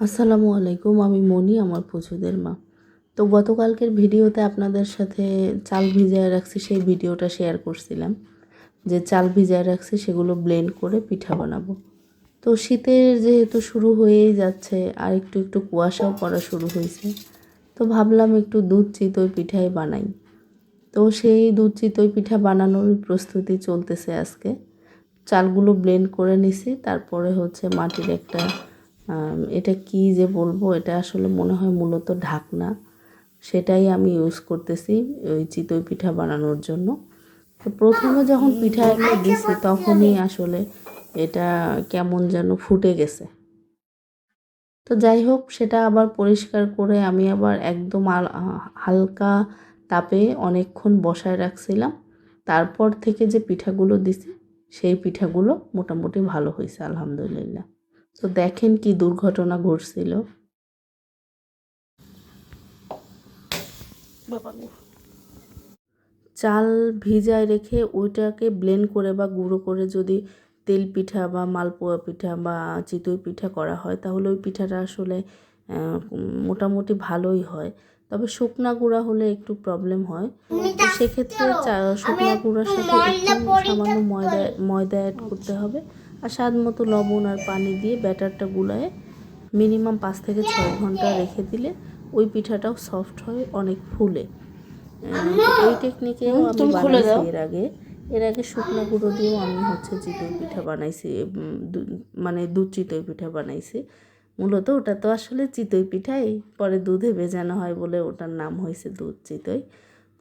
আসসালামু আলাইকুম, আমি মনি, আমার পুজোদের মা। তো গতকালকের ভিডিওতে আপনাদের সাথে চাল ভিজায় রাখছি, সেই ভিডিওটা শেয়ার করছিলাম, যে চাল ভিজায় রাখছি, সেগুলো ব্লেন্ড করে পিঠা বানাবো। তো শীতের যেহেতু শুরু হয়েই যাচ্ছে, আর একটু একটু কুয়াশাও পড়া শুরু হয়েছে, তো ভাবলাম একটু দুধ চিতই পিঠাই বানাই। তো সেই দুধ চিতই পিঠা বানানোর প্রস্তুতি চলতেছে আজকে। চালগুলো ব্লেন্ড করে নিছি। তারপরে হচ্ছে মাটির একটা এটা কি যে বলব, এটা আসলে মনে হয় মূলত ঢাকনা। সেটাই আমি ইউজ করতেছি ওই চিতই পিঠা বানানোর জন্য। তো প্রথমে যখন পিঠা একটা দিছি, তখনই আসলে এটা কেমন যেন ফুটে গেছে। তো যাই হোক, সেটা আবার পরিষ্কার করে আমি আবার একদম হালকা তাপে অনেকক্ষণ বসায় রাখছিলাম। তারপর থেকে যে পিঠাগুলো দিছি সেই পিঠাগুলো মোটামুটি ভালো হয়েছে আলহামদুলিল্লাহ। তো দেখেন কি দুর্ঘটনা ঘটছিল। চাল ভিজায় রেখে ওইটাকে ব্লেন্ড করে বা গুঁড়ো করে যদি তেল পিঠা বা মালপোয়া পিঠা বা চিতই পিঠা করা হয় তাহলে ওই পিঠাটা আসলে মোটামুটি ভালোই হয়। তবে শুকনা গুঁড়া হলে একটু প্রবলেম হয়। তো সেক্ষেত্রে চা- শুকনা গুঁড়ার সাথে একটু সামান্য ময়দা ময়দা অ্যাড করতে হবে। আর স্বাদ মতো লবণ আর পানি দিয়ে ব্যাটারটা গুলায়ে মিনিমাম পাঁচ থেকে ছয় ঘণ্টা রেখে দিলে ওই পিঠাটাও সফট হয় অনেক ফুলে। এই টেকনিকেও আমি বানাইছি এর আগে। এর আগে শুকনো গুঁড়ো দিয়েও আমি হচ্ছে চিতই পিঠা বানাইছি দু- মানে দুধ চিতই পিঠা বানাইছি। মূলত ওটা তো আসলে চিতই পিঠাই, পরে দুধে ভেজানো হয় বলে ওটার নাম হয়েছে দুধ চিতই।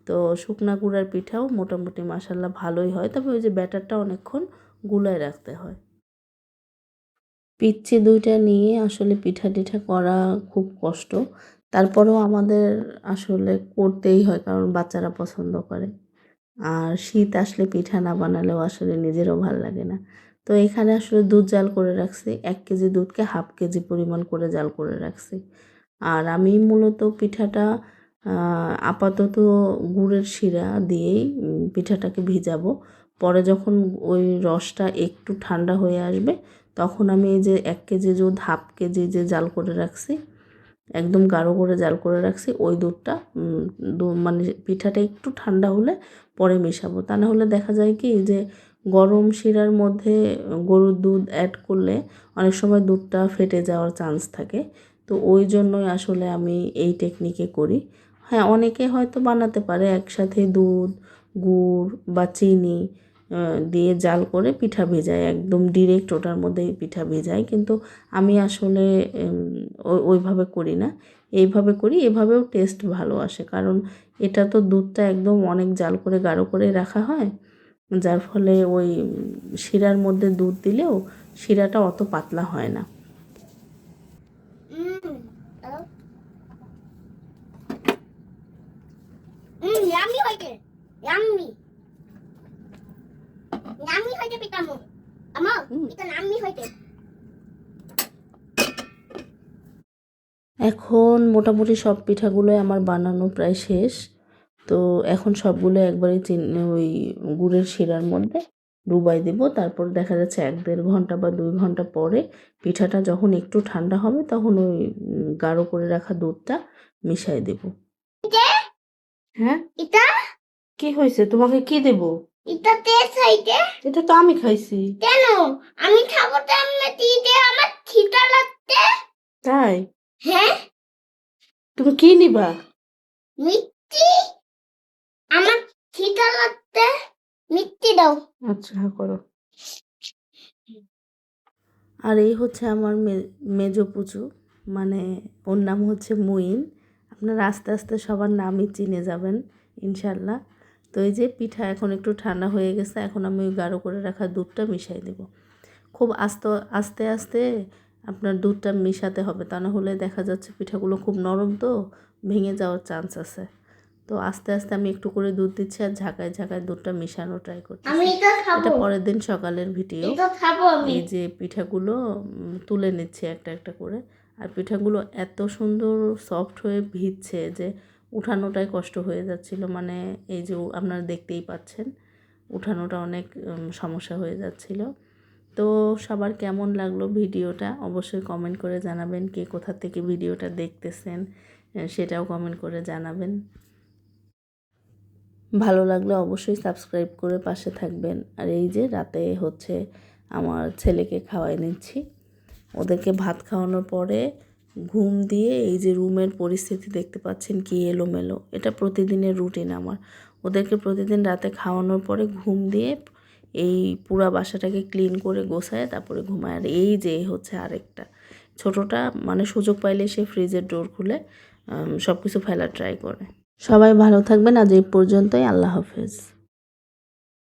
তো শুকনা গুঁড়ার পিঠাও মোটামুটি মাসাল্লাহ ভালোই হয়, তবে ওই যে ব্যাটারটা অনেকক্ষণ গুলায় রাখতে হয়। পিচ্ছি দুইটা নিয়ে আসলে পিঠা টিঠা করা খুব কষ্ট, তারপরেও আমাদের আসলে করতেই হয় কারণ বাচ্চারা পছন্দ করে। আর শীত আসলে পিঠা না বানালেও আসলে নিজেরও ভালো লাগে না। তো এখানে আসলে দুধ জাল করে রাখছি। এক কেজি দুধকে হাফ কেজি পরিমাণ করে জাল করে রাখছি। আর আমি মূলত পিঠাটা আপাতত গুড়ের শিরা দিয়েই পিঠাটাকে ভিজাবো। পরে যখন ওই রসটা একটু ঠান্ডা হয়ে আসবে, তখন আমি এই যে এক কেজি দুধ, হাফ কেজি যে জাল করে রাখছি, একদম গাঢ় করে জাল করে রাখছি, ওই দুধটা মানে পিঠাটা একটু ঠান্ডা হলে পরে মেশাবো। তা না হলে দেখা যায় কি যে গরম শিরার মধ্যে গরুর দুধ অ্যাড করলে অনেক সময় দুধটা ফেটে যাওয়ার চান্স থাকে। তো ওই জন্যই আসলে আমি এই টেকনিকে করি। হ্যাঁ অনেকে হয়তো বানাতে পারে একসাথে দুধ, গুড় বা চিনি দিয়ে জাল করে পিঠা ভেজায়। একদম ডিরেক্ট ওটার মধ্যেই পিঠা ভেজায়। কিন্তু আমি আসলে ওই- ওইভাবে করি না। এইভাবে করি, এভাবেও টেস্ট ভালো আসে। কারণ এটা তো দুধটা একদম অনেক জাল করে গাঢ় করে রাখা হয়। যার ফলে ওই শিরার মধ্যে দুধ দিলেও শিরাটা অত পাতলা হয় না। এখন মোটামুটি সব পিঠাগুলোই আমার বানানো প্রায় শেষ। তো এখন সবগুলো একবারে ওই গুড়ের শিরার মধ্যে ডুবাই দেব। তারপর দেখা যাচ্ছে এক দেড় ঘণ্টা বা দুই ঘণ্টা পরে পিঠাটা যখন একটু ঠান্ডা হবে তখন ওই গাঢ় করে রাখা দুধটা মিশাই দেব। হ্যাঁ? এটা? কি হয়েছে? তোমাকে কি দেব? এটা তেজ হইতে এটা তো আমি খাইছি। কেন? আমি খাব তো আমি দিতে আমার খিদা লাগতে তাই? হ্যাঁ? তুমি কি নিবা? মিষ্টি? আমার খিদা লাগতে মিষ্টি দাও। আচ্ছা হ্যাঁ করো। আর এই হচ্ছে আমার মেজো পুচু মানে ওর নাম হচ্ছে মুইন। আপনারা আস্তে আস্তে সবার নামই চিনে যাবেন ইনশাল্লাহ তো এই যে পিঠা এখন একটু ঠান্ডা হয়ে গেছে, এখন আমি ওই গাঢ় করে রাখা দুধটা মিশাই দেব। খুব আস্তে আস্তে আস্তে আপনার দুধটা মিশাতে হবে, তা না হলে দেখা যাচ্ছে পিঠাগুলো খুব নরম তো, ভেঙে যাওয়ার চান্স আছে। তো আস্তে আস্তে আমি একটু করে দুধ দিচ্ছি আর ঝাঁকায় ঝাঁকায় দুধটা মেশানো ট্রাই করছি এটা পরের দিন সকালের ভিডিও এটা খাব আমি। এই যে পিঠাগুলো তুলে নিচ্ছে একটা একটা করে। আর পিঠাগুলো এত সুন্দর সফট হয়ে ভিজছে যে উঠানোটাই কষ্ট হয়ে যাচ্ছিল। মানে এই যে আপনারা দেখতেই পাচ্ছেন উঠানোটা অনেক সমস্যা হয়ে যাচ্ছিল। তো সবার কেমন লাগল ভিডিওটা অবশ্যই কমেন্ট করে জানাবেন। কে কোথা থেকে ভিডিওটা দেখতেছেন সেটাও কমেন্ট করে জানাবেন। ভালো লাগলে অবশ্যই সাবস্ক্রাইব করে পাশে থাকবেন। আর এই যে রাতে হচ্ছে আমার ছেলেকে খাওয়াই নিচ্ছি। ওদেরকে ভাত খাওয়ানোর পরে ঘুম দিয়ে এই যে রুমের পরিস্থিতি দেখতে পাচ্ছেন কি এলোমেলো। এটা প্রতিদিনের রুটিন আমার। ওদেরকে প্রতিদিন রাতে খাওয়ানোর পরে ঘুম দিয়ে এই পুরা বাসাটাকে ক্লিন করে গোছায় তারপরে ঘুমায়। আর এই যে হচ্ছে আরেকটা। ছোটোটা মানে সুযোগ পাইলে সে ফ্রিজের ডোর খুলে সব কিছু ফেলার ট্রাই করে। সবাই ভালো থাকবেন। আজ এই পর্যন্তই। আল্লাহ হাফেজ।